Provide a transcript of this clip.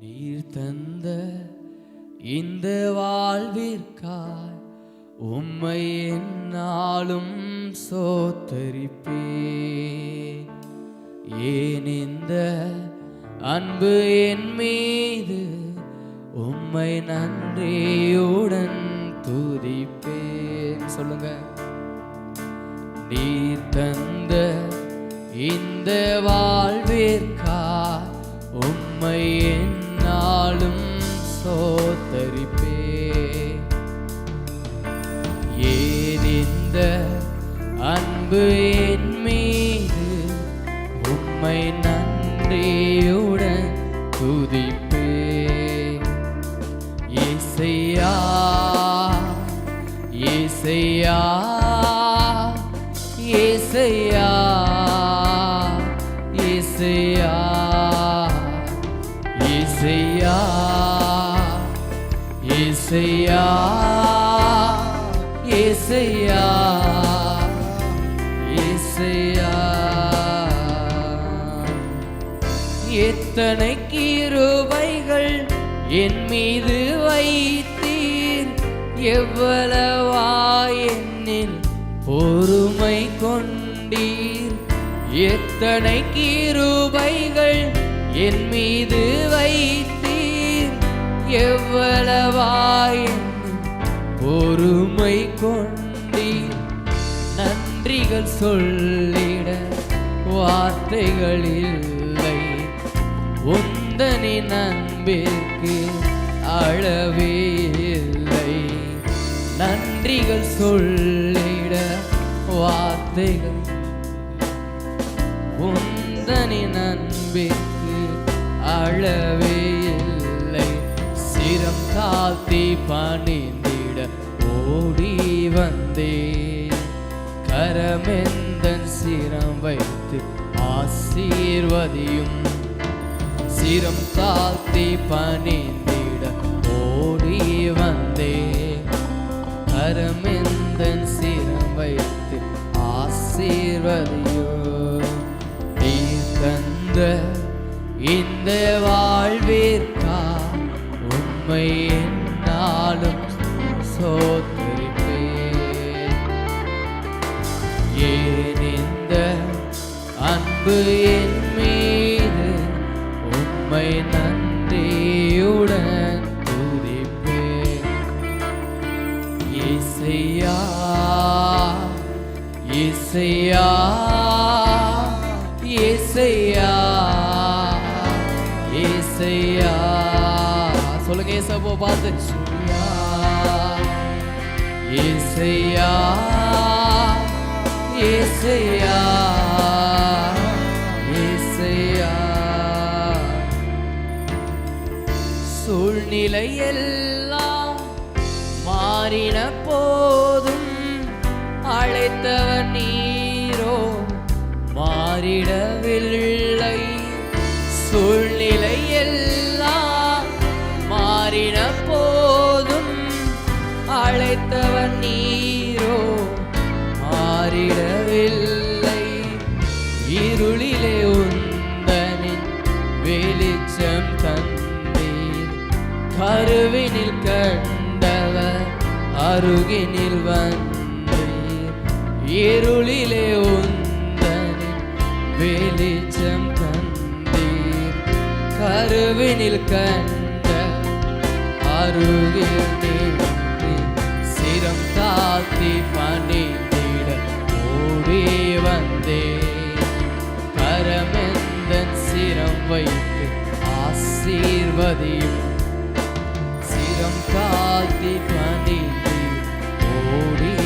நீர் தந்த இந்த வாழ்விற்காய் உம்மை என்னாலும் சோத்தரிப்பே ஏன் இந்த அன்பு என் மீது உம்மை நன்றியுடன் துதிப்பேன். சொல்லுங்க. நீ தந்த இந்த வாழ்விற்கா உம்மை என் சோத்தரிப்பே. ஏன் இந்த அன்பு என் மீது உம்மை நன்றியுடன் துதிப்பே. இசையா இசையா இசையா இசையா இசையா ஏசையா ஏசையா ஏசையா எத்தனை கீருபைகள் என் மீது வைத்தீர். எவ்வளவா என்னில் பொறுமை கொண்டீர். எத்தனை கீருபைகள் என் மீது வைத்தீர். எவ்வளவாய் பொறுமை கொண்டி நன்றிகள் சொல்லிட வார்த்தைகள் இல்லை உந்தனி நண்பிற்கு அளவே இல்லை நன்றிகள் சொல்லிட வார்த்தைகள். உந்தனி நண்பிற்கு அளவே தாழ்த்தி பணிந்திட ஓடி வந்தே. கரமெந்தன் சிரம் வைத்து ஆசீர்வதியும். சிரம் தாழ்த்தி பணிந்திட ஓடி வந்தே. கரமெந்தன் சிரம் வைத்து ஆசீர்வதியோ நீ தந்த இந்த வாழ்விற்கு உண்மை என்னாலும் சோத்தரிப்பேன் ஏன் இந்த அன்பு என் மீது உம்மை நன்றியுடன் துதிப்பேன்? இசையா இசையா இசையா. சொல்லுங்க ஏசப்போ பார்த்து. இசையா ஏசையா ஏசையா சூழ்நிலை எல்லாம் மாறின போதும் அழைத்தவன் நீரோ மாறிடவில்லை. போதும். அழைத்தவன் நீரோ மாறிடவில்லை. இருளிலே உந்தனின் வெளிச்சம் தந்தீர் கருவினில் கண்டவர் அருகினில் வந்தீர். இருளிலே உந்தனின் வெளிச்சம் தந்தீர் கருவினில் கண்ட அருகில் நின்று சிரம் தாத்தி பணிந்திட ஓடி வந்தே. கரமெந்தன் சிரம் வைத்து ஆசீர்வதியும். சிரம் தாத்தி பணிந்து ஓடி